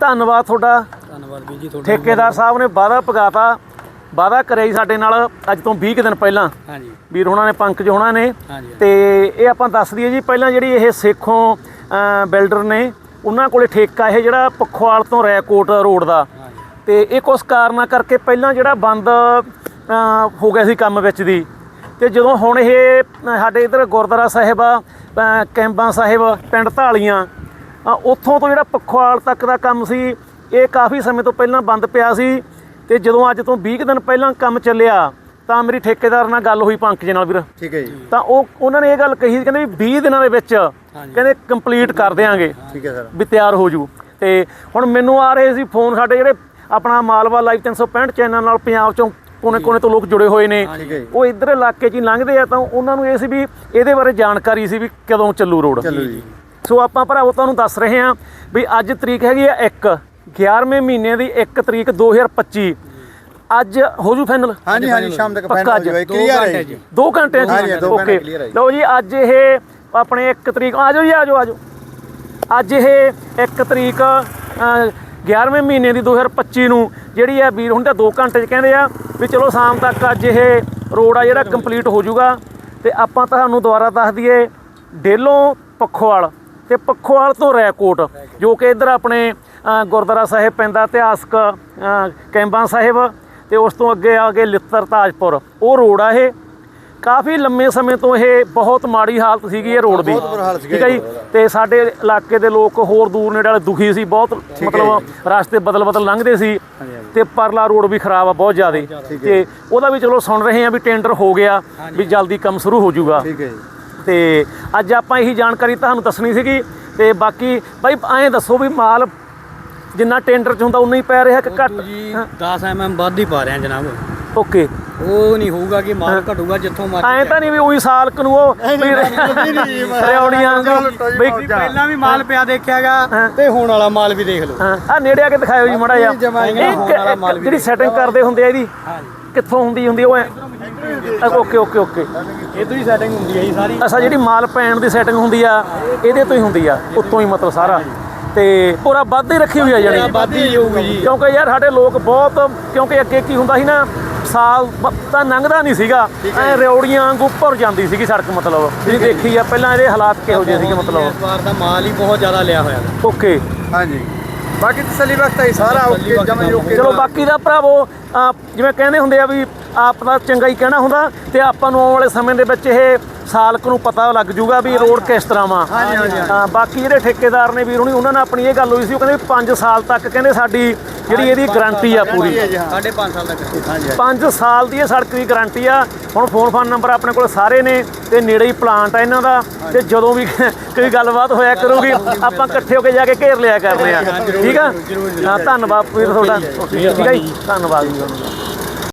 ਧੰਨਵਾਦ ਤੁਹਾਡਾ। ਧੰਨਵਾਦ ਵੀਰ ਜੀ ਤੁਹਾਡਾ ਠੇਕੇਦਾਰ ਸਾਹਿਬ ਨੇ ਵਾਅਦਾ ਪਗਾਤਾ ਵਾਅਦਾ ਕਰਿਆ ਜੀ ਸਾਡੇ ਨਾਲ ਅੱਜ ਤੋਂ 20 ਕੁ ਦਿਨ ਪਹਿਲਾਂ। ਹਾਂਜੀ। ਵੀਰ ਹੋਣਾ ਨੇ ਪੰਕਜ ਹੋਣਾ ਨੇ। ਹਾਂਜੀ ਤੇ ਇਹ ਆਪਾਂ ਦੱਸ ਦਈਏ ਜੀ ਪਹਿਲਾਂ ਜਿਹੜੀ ਇਹ ਸੇਖੋਂ ਬਿਲਡਰ ਨੇ ਉਹਨਾਂ ਕੋਲੇ ਠੇਕਾ ਇਹ ਜਿਹੜਾ ਪਖਵਾਲ ਤੋਂ ਰੈਕੋਟ ਰੋਡ ਦਾ। ਤੇ ਇਹ ਕੁਝ ਕਾਰਨਾਂ ਕਰਕੇ ਪਹਿਲਾਂ ਜਿਹੜਾ ਬੰਦ ਹੋ ਗਿਆ ਸੀ ਕੰਮ ਵਿੱਚ ਦੀ। ਤੇ ਜਦੋਂ ਹੁਣ ਇਹ ਸਾਡੇ ਇਧਰ ਗੁਰਦੁਆਰਾ ਸਾਹਿਬ ਆ ਕੈਂਬਾਂ ਸਾਹਿਬ ਪਿੰਡ ਢਾਲੀਆਂ ਅ, ਉੱਥੋਂ ਤੋਂ ਜਿਹੜਾ ਪਖਵਾਲ ਤੱਕ ਦਾ ਕੰਮ ਸੀ ਇਹ ਕਾਫੀ ਸਮੇਂ ਤੋਂ ਪਹਿਲਾਂ ਬੰਦ ਪਿਆ ਸੀ ਤੇ ਜਦੋਂ ਅੱਜ ਤੋਂ 20 ਕੁ ਦਿਨ ਪਹਿਲਾਂ ਕੰਮ ਚੱਲਿਆ ਤਾਂ ਮੇਰੀ ਠੇਕੇਦਾਰ ਨਾਲ ਗੱਲ ਹੋਈ ਪੰਕਜ ਨਾਲ ਵੀਰ। ਠੀਕ ਹੈ ਜੀ। ਤਾਂ ਉਹ ਉਹਨਾਂ ਨੇ ਇਹ ਗੱਲ ਕਹੀ ਕਹਿੰਦੇ ਵੀ 20 ਦਿਨਾਂ ਦੇ ਵਿੱਚ ਕਹਿੰਦੇ ਕੰਪਲੀਟ ਕਰ ਦੇਾਂਗੇ ਠੀਕ ਹੈ ਸਰ। ਵੀ ਤਿਆਰ ਹੋ ਜੂ। ਤੇ ਹੁਣ ਮੈਨੂੰ ਆ ਰਹੇ ਸੀ ਫੋਨ ਸਾਡੇ ਜਿਹੜੇ ਆਪਣਾ ਮਾਲਵਾ ਲਾਈਵ 365 ਚੈਨਲ ਨਾਲ ਪੰਜਾਬ ਚੋਂ ਕੋਨੇ ਕੋਨੇ ਤੋਂ ਲੋਕ ਜੁੜੇ ਹੋਏ ਨੇ ਜੀ। ਉਹ ਇੱਧਰ ਇਲਾਕੇ 'ਚ ਹੀ ਲੰਘਦੇ ਆ ਤਾਂ ਉਹਨਾਂ ਨੂੰ ਇਹ ਸੀ ਵੀ ਇਹਦੇ ਬਾਰੇ ਜਾਣਕਾਰੀ ਸੀ ਵੀ ਕਦੋਂ ਚੱਲੂ ਰੋਡ। ਚਲੋ ਜੀ। ਸੋ ਆਪਾਂ ਭਰਾਵੋ ਤੁਹਾਨੂੰ ਦੱਸ ਰਹੇ ਹਾਂ ਵੀ ਅੱਜ ਤਰੀਕ ਹੈਗੀ ਆ 1 11ਵੇਂ ਮਹੀਨੇ ਦੀ 1 ਤਰੀਕ 2025 ਅੱਜ ਹੋ ਜੂ ਫਾਈਨਲ ਹਾਂਜੀ ਹਾਂਜੀ ਸ਼ਾਮ ਤੱਕ ਪੱਕਾ ਫਾਈਨਲ ਹੋ ਅੱਜ। ਜਾਵੇ ਦੋ ਕਲੀਅਰ ਹੈ ਜੀ। ਜੀ 2 ਘੰਟੇ ਹਾਂਜੀ, ਦੋ ਘੰਟੇ ਓਕੇ। ਲਓ ਜੀ ਅੱਜ ਇਹ ਆਪਣੇ 1 ਤਰੀਕ ਆ ਜਾਓ ਜੀ ਆ ਜਾਓ ਆ ਜਾਓ। ਅੱਜ ਇਹ 1 ਤਰੀਕ ਅ, 11ਵੇਂ ਮਹੀਨੇ ਦੀ 2025 ਨੂੰ ਜਿਹੜੀ ਆ ਵੀਰ ਹੁਣ ਤਾਂ 2 ਘੰਟੇ ਚ ਕਹਿੰਦੇ ਆ ਵੀ ਚਲੋ ਸ਼ਾਮ ਤੱਕ ਅੱਜ ਇਹ ਰੋਡ ਆ ਜਿਹੜਾ ਕੰਪਲੀਟ ਹੋ ਜਾਊਗਾ ਤੇ ਆਪਾਂ ਤੁਹਾਨੂੰ ਦੁਬਾਰਾ ਦੱਸ ਦਈਏ ਡੇਲੋਂ ਪੱਖੋਵਾਲ। ਤੇ ਪੱਖੋਵਾਲ ਤੋਂ ਰੈਕੋਟ ਜੋ ਕਿ ਇੱਧਰ ਆਪਣੇ ਗੁਰਦੁਆਰਾ ਸਾਹਿਬ ਪੈਂਦਾ ਇਤਿਹਾਸਕ ਕੈਂਬਾਂ ਸਾਹਿਬ ਤੇ ਉਸ ਤੋਂ ਅੱਗੇ ਆ ਕੇ ਲਿੱਤਰ ਤਾਜਪੁਰ। ਉਹ ਰੋਡ ਆ ਇਹ। ਕਾਫੀ ਲੰਮੇ ਸਮੇਂ ਤੋਂ ਇਹ ਬਹੁਤ ਮਾੜੀ ਹਾਲਤ ਸੀਗੀ ਇਹ ਰੋਡ ਦੀ। ਠੀਕ ਹੈ ਜੀ। ਤੇ ਸਾਡੇ ਇਲਾਕੇ ਦੇ ਲੋਕ ਹੋਰ ਦੂਰ ਨੇੜੇ ਵਾਲੇ ਦੁਖੀ ਸੀ ਬਹੁਤ ਮਤਲਬ ਰਸਤੇ ਬਦਲ ਬਦਲ ਲੰਘਦੇ ਸੀ ਤੇ ਪਰਲਾ ਰੋਡ ਵੀ ਖਰਾਬ ਆ ਬਹੁਤ ਜ਼ਿਆਦਾ। ਤੇ ਉਹਦਾ ਵੀ ਚਲੋ ਸੁਣ ਰਹੇ ਆ ਵੀ ਟੈਂਡਰ ਹੋ ਗਿਆ ਵੀ ਜਲਦੀ ਕੰਮ ਸ਼ੁਰੂ ਹੋ ਜਾਊਗਾ। ਠੀਕ ਹੈ ਜੀ। ਤੇ ਅੱਜ ਆਪਾਂ ਇਹੀ ਜਾਣਕਾਰੀ ਤੁਹਾਨੂੰ ਦੱਸਣੀ ਸੀਗੀ ਤੇ ਬਾਕੀ ਬਾਈ ਐਂ ਦੱਸੋ ਵੀ ਮਾਲ ਜਿੰਨਾ ਟੈਂਡਰ ਚ ਹੁੰਦਾ ਉਨਾ ਹੀ ਪੈ ਰਿਹਾ ਕਿ ਘੱਟ? ਜੀ 10 ਐਮਐਮ ਵੱਧ ਹੀ ਪਾ ਰਹੇ ਆ ਜਨਾਬ। ਓਕੇ। ਉਹ ਨਹੀਂ ਹੋਊਗਾ ਕਿ ਮਾਲ ਘਟੂਗਾ ਜਿੱਥੋਂ ਐਂ ਮਰਜ਼ੀ ਤਾਂ ਨਹੀਂ ਵੀ ਉਹੀ ਸਾਲਕ ਨੂੰ ਉਹ ਵੀ ਰਿਆਉਣੀਆਂ ਬਈ ਪਹਿਲਾਂ ਵੀ ਮਾਲ ਪਿਆ ਦੇਖਿਆਗਾ ਤੇ ਹੁਣ ਵਾਲਾ ਮਾਲ ਵੀ ਦੇਖ ਲਓ। ਆ ਨੇੜੇ ਆ ਕੇ ਦਿਖਾਇਓ ਜੀ ਮੜਾ ਜਾ ਜਮਾਂ ਹੀ ਨਹੀਂ ਹੋਣ ਵਾਲਾ ਮਾਲ ਵੀ ਜਿਹੜੀ ਸੈਟਿੰਗ ਕਰਦੇ ਹੁੰਦੇ ਆ ਇਹਦੀ। ਹਾਂਜੀ। ਕਿੱਥੋਂ ਹੁੰਦੀ ਹੁੰਦੀ ਉਹ ਓਕੇ ਓਕੇ ਓਕੇ। ਇਧਰ ਹੀ ਸੈਟਿੰਗ ਹੁੰਦੀ ਹੈ ਜੀ ਸਾਰੀ। ਅਸਾ ਜਿਹੜੀ ਮਾਲ ਪੈਣ ਦੀ ਸੈਟਿੰਗ ਹੁੰਦੀ ਆ ਇਹਦੇ ਤੋਂ ਹੀ ਹੁੰਦੀ ਆ ਉੱਤੋਂ ਹੀ ਮਤਲਬ ਸਾਰਾ। ਤੇ ਪੂਰਾ ਵੱਧ ਹੀ ਰੱਖੀ ਹੋਈ ਆ ਜਣੀ ਵੱਧ ਹੀ ਹੋਊਗੀ ਜੀ। ਕਿਉਂਕਿ ਯਾਰ ਸਾਡੇ ਲੋਕ ਬਹੁਤ ਕਿਉਂਕਿ ਅੱਗੇ ਕੀ ਹੁੰਦਾ ਸੀ ਨਾ ਸਾਲ ਤਾਂ ਲੰਘਦਾ ਨਹੀਂ ਸੀਗਾ। ਐ ਰਿਉੜੀਆਂ ਵਾਂਗੂ ਭਰ ਜਾਂਦੀ ਸੀਗੀ ਸੜਕ ਮਤਲਬ। ਤੁਸੀਂ ਦੇਖੀ ਆ ਪਹਿਲਾਂ ਇਹਦੇ ਹਾਲਾਤ ਕਿਹੋ ਜਿਹੇ ਸੀਗੇ ਮਤਲਬ। ਇਸ ਵਾਰ ਦਾ ਮਾਲ ਹੀ ਬਹੁਤ ਜ਼ਿਆਦਾ ਲਿਆ ਹੋਇਆ। ਹੈ ਓਕੇ। ਹਾਂਜੀ। ਬਾਕੀ ਤਸੱਲੀ ਬਖਤ ਹੈ ਸਾਰਾ ਓਕੇ ਜਮਾ ਓਕੇ ਚਲੋ ਬਾਕੀ ਦਾ ਭਰਾਵੋ ਜਿਵੇਂ ਕਹਿੰਦੇ ਹੁੰਦੇ ਆ ਵੀ ਆਪ ਦਾ ਚੰਗਾ ਹੀ ਕਹਿਣਾ ਹੁੰਦਾ ਤੇ ਆਪਾਂ ਨੂੰ ਆਉਣ ਵਾਲੇ ਸਮੇਂ ਦੇ ਵਿੱਚ ਇਹ ਸਾਲਕ ਨੂੰ ਪਤਾ ਲੱਗ ਜੂਗਾ ਵੀ ਰੋਡ ਕਿਸ ਤਰ੍ਹਾਂ ਵਾ। ਹਾਂਜੀ, ਹਾਂਜੀ, ਹਾਂ, ਬਾਕੀ ਜਿਹੜੇ ਠੇਕੇਦਾਰ ਨੇ ਵੀਰ ਹੁਣੀ ਉਹਨਾਂ ਨਾਲ ਆਪਣੀ ਇਹ ਗੱਲ ਹੋਈ ਸੀ ਉਹ ਕਹਿੰਦੇ 5 ਸਾਲ ਤੱਕ ਕਹਿੰਦੇ ਸਾਡੀ ਜਿਹੜੀ ਇਹਦੀ ਗਾਰੰਟੀ ਆ ਪੂਰੀ। ਸਾਢੇ 5 ਸਾਲ ਤੱਕ ਹਾਂਜੀ 5 ਸਾਲ ਦੀ ਇਹ ਸੜਕ ਦੀ ਗਾਰੰਟੀ ਆ। ਹੁਣ ਫੋਨ ਫਾਨ ਨੰਬਰ ਆਪਣੇ ਕੋਲ ਸਾਰੇ ਨੇ ਤੇ ਨੇੜੇ ਹੀ ਪਲਾਂਟ ਆ ਇਹਨਾਂ ਦਾ। ਤੇ ਜਦੋਂ ਵੀ ਕੋਈ ਗੱਲਬਾਤ ਹੋਇਆ ਕਰੂਗੀ ਆਪਾਂ ਇਕੱਠੇ ਹੋ ਕੇ ਜਾ ਕੇ ਘੇਰ ਲਿਆ ਕਰਦੇ ਆ। ਠੀਕ ਆ? ਧੰਨਵਾਦ ਵੀਰ ਤੁਹਾਡਾ। ਠੀਕ ਹੈ ਜੀ ਧੰਨਵਾਦ ਜੀ।